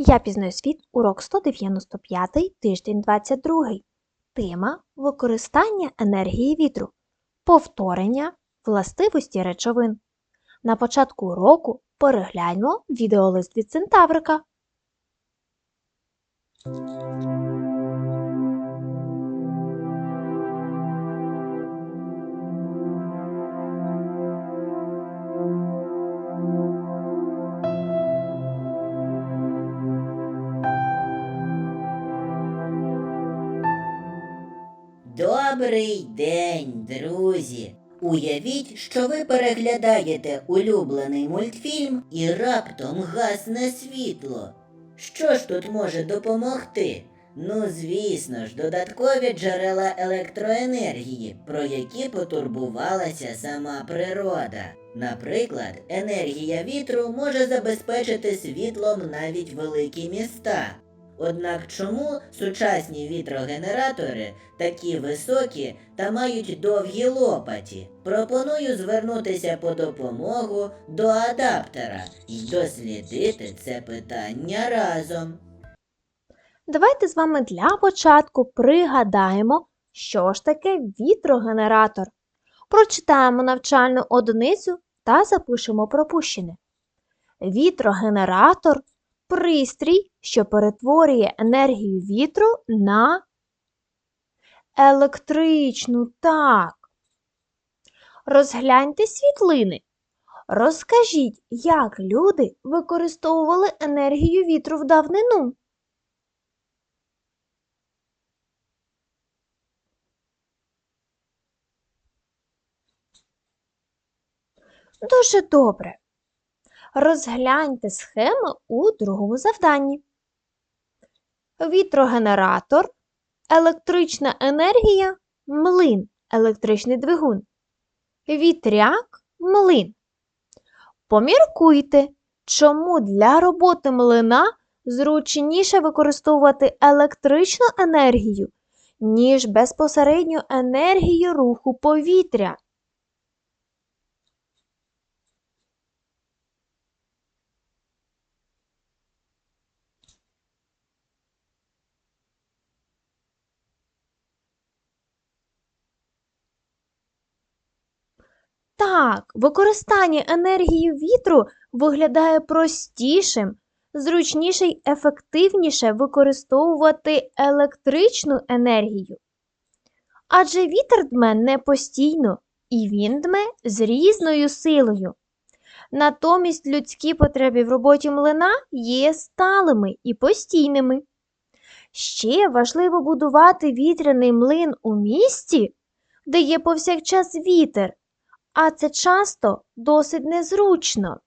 Я пізнаю світ, урок 195, тиждень 22. Тема використання енергії вітру. Повторення властивості речовин. На початку уроку перегляньмо відеолист від Центаврика. Добрий день, друзі! Уявіть, що ви переглядаєте улюблений мультфільм і раптом гасне світло. Що ж тут може допомогти? Ну, звісно ж, додаткові джерела електроенергії, про які потурбувалася сама природа. Наприклад, енергія вітру може забезпечити світлом навіть великі міста. Однак чому сучасні вітрогенератори такі високі та мають довгі лопаті? Пропоную звернутися по допомогу до адаптера і дослідити це питання разом. Давайте з вами для початку пригадаємо, що ж таке вітрогенератор. Прочитаємо навчальну одиницю та запишемо пропущене. Вітрогенератор пристрій, що перетворює енергію вітру на електричну. Так. Розгляньте світлини. Розкажіть, як люди використовували енергію вітру в давнину. Дуже добре. Розгляньте схеми у другому завданні. Вітрогенератор, електрична енергія, млин, електричний двигун. Вітряк, млин. Поміркуйте, чому для роботи млина зручніше використовувати електричну енергію, ніж безпосередню енергію руху повітря. Так, використання енергії вітру виглядає простішим, зручніше й ефективніше використовувати електричну енергію. Адже вітер дме не постійно, і він дме з різною силою. Натомість людські потреби в роботі млина є сталими і постійними. Ще важливо будувати вітряний млин у місті, де є повсякчас вітер а це часто досить незручно.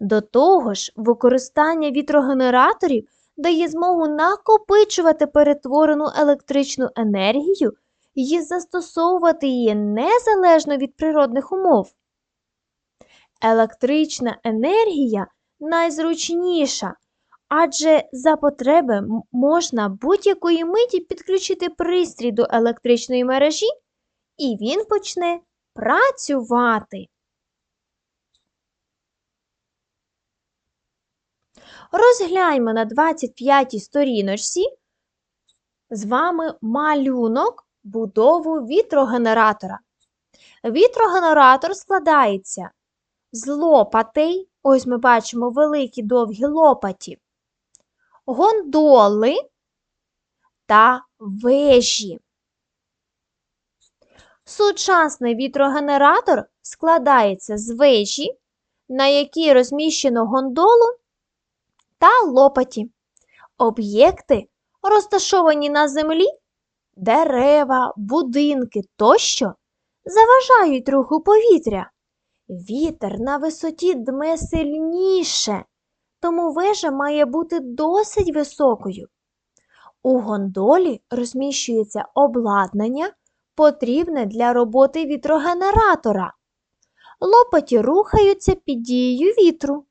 До того ж, використання вітрогенераторів дає змогу накопичувати перетворену електричну енергію і застосовувати її незалежно від природних умов. Електрична енергія найзручніша, адже за потреби можна будь-якої миті підключити пристрій до електричної мережі, і він почне працювати. Розгляньмо на 25 й сторіночці з вами малюнок будову вітрогенератора. Вітрогенератор складається з лопатей, ось ми бачимо великі довгі лопаті, гондоли та вежі. Сучасний вітрогенератор складається з вежі, на якій розміщено гондолу та лопаті. Об'єкти, розташовані на землі, дерева, будинки тощо заважають руху повітря. Вітер на висоті дме сильніше, тому вежа має бути досить високою. У гондолі розміщується обладнання потрібне для роботи вітрогенератора. Лопаті рухаються під дією вітру.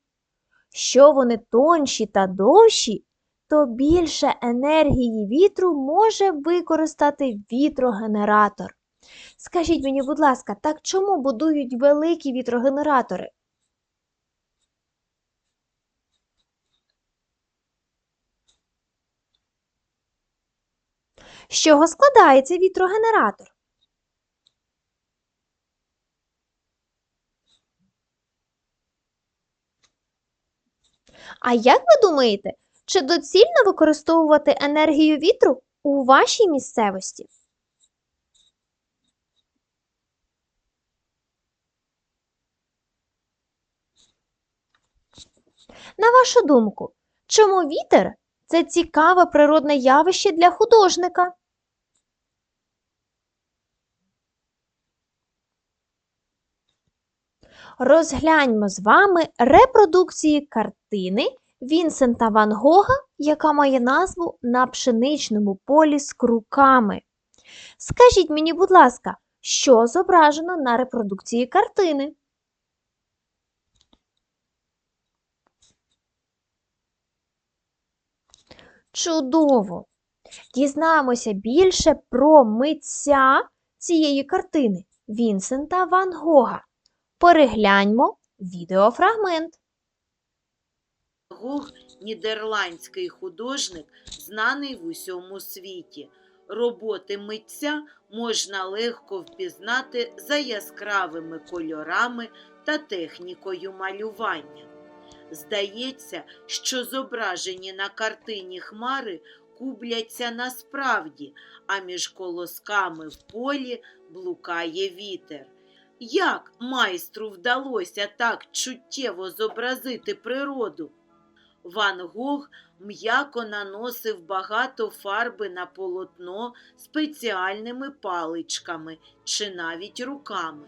Що вони тонші та довші, то більше енергії вітру може використати вітрогенератор. Скажіть мені, будь ласка, так чому будують великі вітрогенератори? З чого складається вітрогенератор? А як ви думаєте, чи доцільно використовувати енергію вітру у вашій місцевості? На вашу думку, чому вітер це цікаве природне явище для художника? Розгляньмо з вами репродукції картини Вінсента Ван Гога, яка має назву На пшеничному полі з круками. Скажіть мені, будь ласка, що зображено на репродукції картини? Чудово! Дізнаємося більше про митця цієї картини Вінсента Ван Гога. Перегляньмо відеофрагмент. Гог нідерландський художник, знаний в усьому світі. Роботи митця можна легко впізнати за яскравими кольорами та технікою малювання. Здається, що зображені на картині хмари кубляться насправді, а між колосками в полі блукає вітер. Як майстру вдалося так чуттєво зобразити природу? Ван Гог м'яко наносив багато фарби на полотно спеціальними паличками чи навіть руками.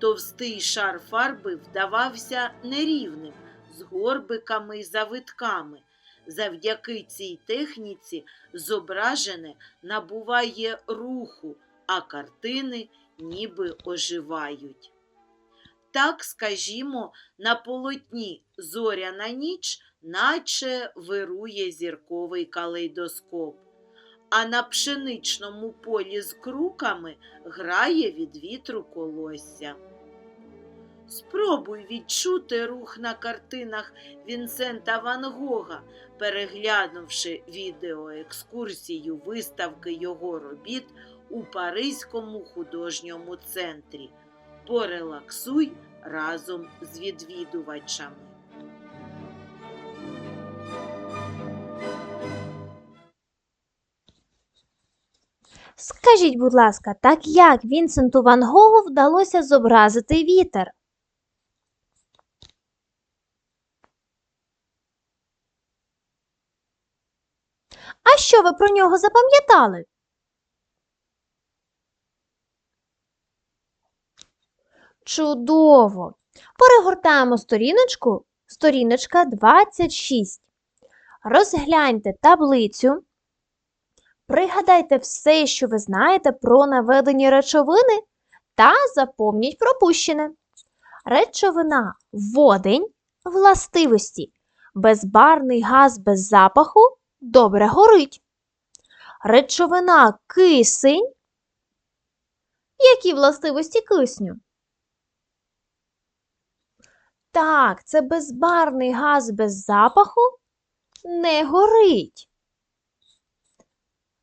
Товстий шар фарби вдавався нерівним, з горбиками й завитками. Завдяки цій техніці зображене набуває руху, а картини ніби оживають. Так, скажімо, на полотні зоряна ніч наче вирує зірковий калейдоскоп, а на пшеничному полі з круками грає від вітру колосся. Спробуй відчути рух на картинах Вінсента Ван Гога, переглянувши відеоекскурсію виставки його робіт у Паризькому художньому центрі. Порелаксуй разом з відвідувачами. Скажіть, будь ласка, так як Вінсенту Ван Гогу вдалося зобразити вітер? А що ви про нього запам'ятали? Чудово! Перегортаємо сторіночку, сторіночка 26. Розгляньте таблицю. Пригадайте все, що ви знаєте про наведені речовини та заповніть пропущене. Речовина водень властивості. Безбарний газ без запаху добре горить. Речовина кисень. Які властивості кисню? Так, це безбарний газ без запаху не горить.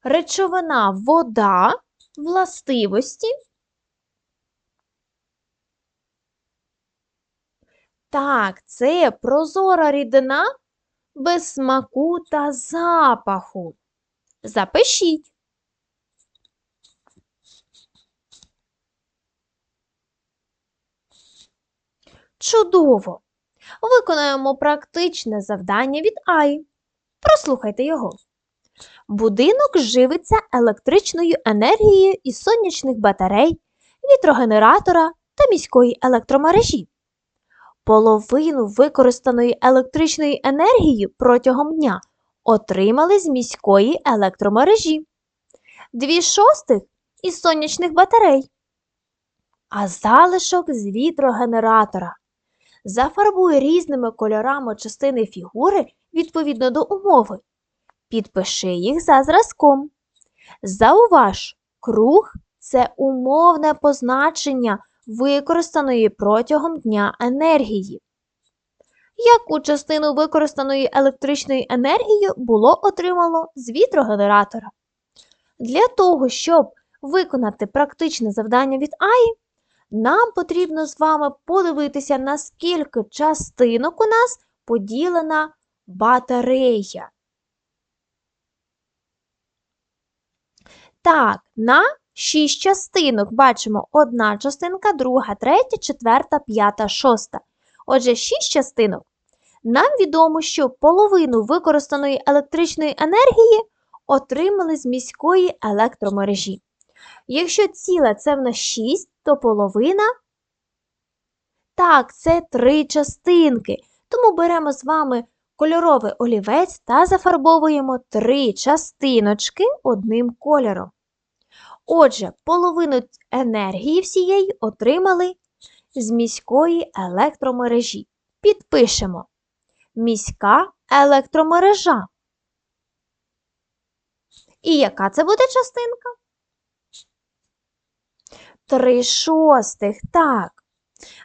Речовина вода властивості. Так, це прозора рідина без смаку та запаху. Запишіть. Чудово! Виконаємо практичне завдання від Аї. Прослухайте його. Будинок живиться електричною енергією із сонячних батарей, вітрогенератора та міської електромережі. Половину використаної електричної енергії протягом дня отримали з міської електромережі, дві шостих із сонячних батарей, а залишок з вітрогенератора. Зафарбуй різними кольорами частини фігури відповідно до умови. Підпиши їх за зразком. Зауваж, круг це умовне позначення використаної протягом дня енергії. Яку частину використаної електричної енергії було отримано з вітрогенератора? Для того, щоб виконати практичне завдання від АІ, нам потрібно з вами подивитися, наскільки частинок у нас поділена батарея. Так, на 6 частинок бачимо одна частинка, друга, третя, четверта, п'ята, шоста. Отже, 6 частинок. Нам відомо, що половину використаної електричної енергії отримали з міської електромережі. Якщо ціле це в нас 6, то половина. Так, це три частинки. Тому беремо з вами кольоровий олівець та зафарбовуємо три частиночки одним кольором. Отже, половину енергії всієї отримали з міської електромережі. Підпишемо міська електромережа. І яка це буде частинка? Три шостих, так.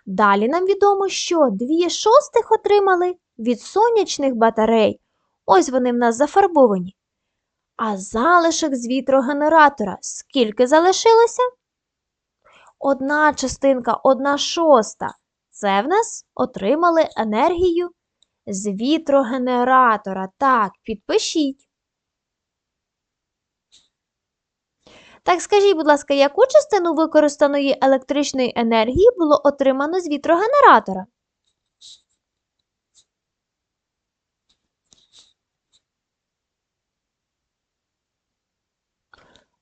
Далі нам відомо, що дві шостих отримали від сонячних батарей. Ось вони в нас зафарбовані. А залишок з вітрогенератора скільки залишилося? Одна частинка, одна шоста. Це в нас отримали енергію з вітрогенератора. Так, підпишіть. Так скажіть, будь ласка, яку частину використаної електричної енергії було отримано з вітрогенератора?